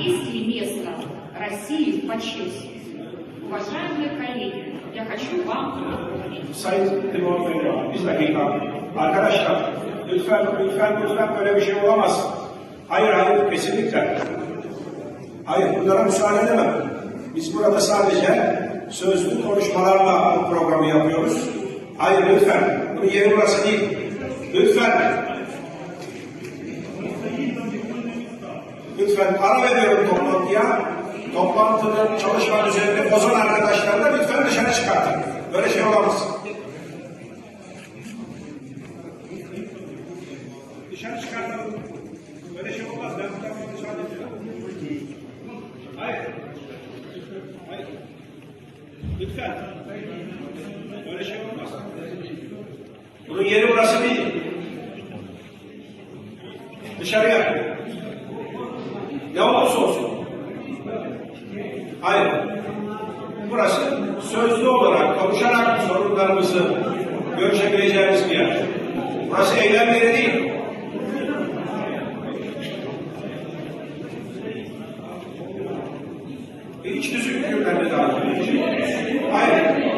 есть ли место России в Почесье? Уважаемые коллеги, я хочу вам напомнить, Sayın Timur Bey, bir dakika. Arkadaşlar, lütfen, lütfen, lütfen böyle bir şey olamaz. Hayır, hayır, kesinlikle. Hayır, bunlara müsaade edemem. Biz burada sadece sözlü konuşmalarla bu programı yapıyoruz. Hayır, lütfen. Bunun yeri burası değil. Lütfen. Lütfen ara veriyorum toplantıya. Toplantının çalışma düzenini bozan arkadaşlar da lütfen dışarı çıkartın. Böyle şey olamaz. Dışarı çıkartalım. Böyle şey olmaz. Ben buradan müsaade ediyorum. Hayır. Hayır. Lütfen. Böyle şey olmaz. Bunun yeri burası değil. Dışarıya. Olursa olsun. Hayır. Burası sözlü olarak, konuşarak sorunlarımızı görüşebileceğimiz bir yer. Burası eylem yeri değil. İç düzük hükümlerine dahil. Hayır.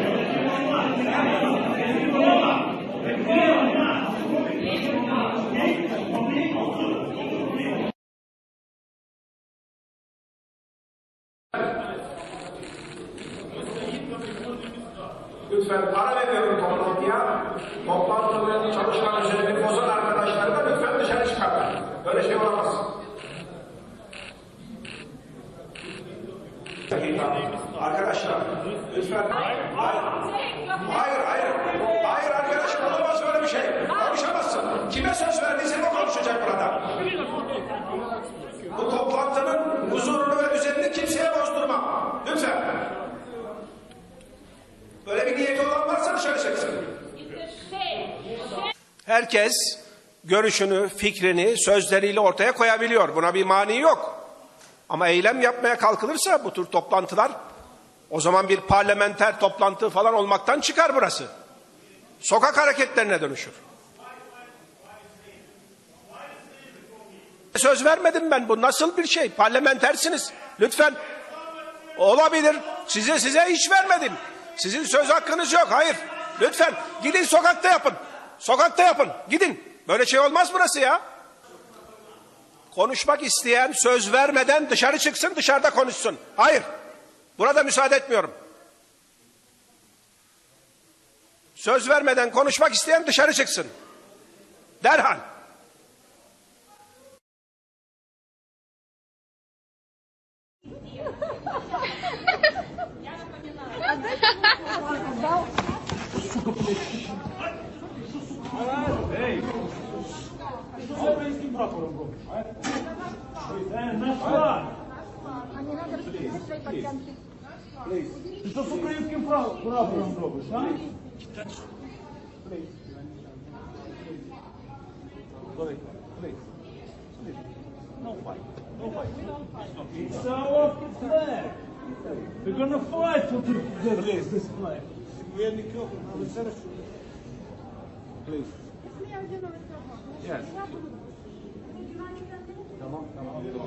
Lütfen ara veriyorum toplantıya. Toplantının çalışma düzenini bozan arkadaşları da lütfen dışarı çıkartın. Böyle şey olamaz. Arkadaşlar lütfen. Hayır. Hayır, hayır. Hayır arkadaşım olamaz böyle bir şey. Konuşamazsın. Kime söz verdiysen o konuşacak burada. Bu toplantının huzurunu ve düzenini kimseye bozdurma. Lütfen. Böyle bir çıksın. Herkes görüşünü, fikrini sözleriyle ortaya koyabiliyor. Buna bir mani yok. Ama eylem yapmaya kalkılırsa bu tür toplantılar o zaman bir parlamenter toplantı falan olmaktan çıkar burası. Sokak hareketlerine dönüşür. Söz vermedim ben. Bu nasıl bir şey? Parlamentersiniz. Lütfen. Olabilir. Size size hiç vermedim. Sizin söz hakkınız yok. Hayır. Lütfen. Gidin sokakta yapın. Sokakta yapın. Gidin. Böyle şey olmaz burası ya. Konuşmak isteyen söz vermeden dışarı çıksın dışarıda konuşsun. Hayır. Burada müsaade etmiyorum. Söz vermeden konuşmak isteyen dışarı çıksın. Derhal. А не надо распределять свои подтянки. Ти що з українським прав- прапором робиш, а? Please, please. No fight, no fight. It's our flag. We're gonna fight to release this flag. Please. Yes. Tamam tamam.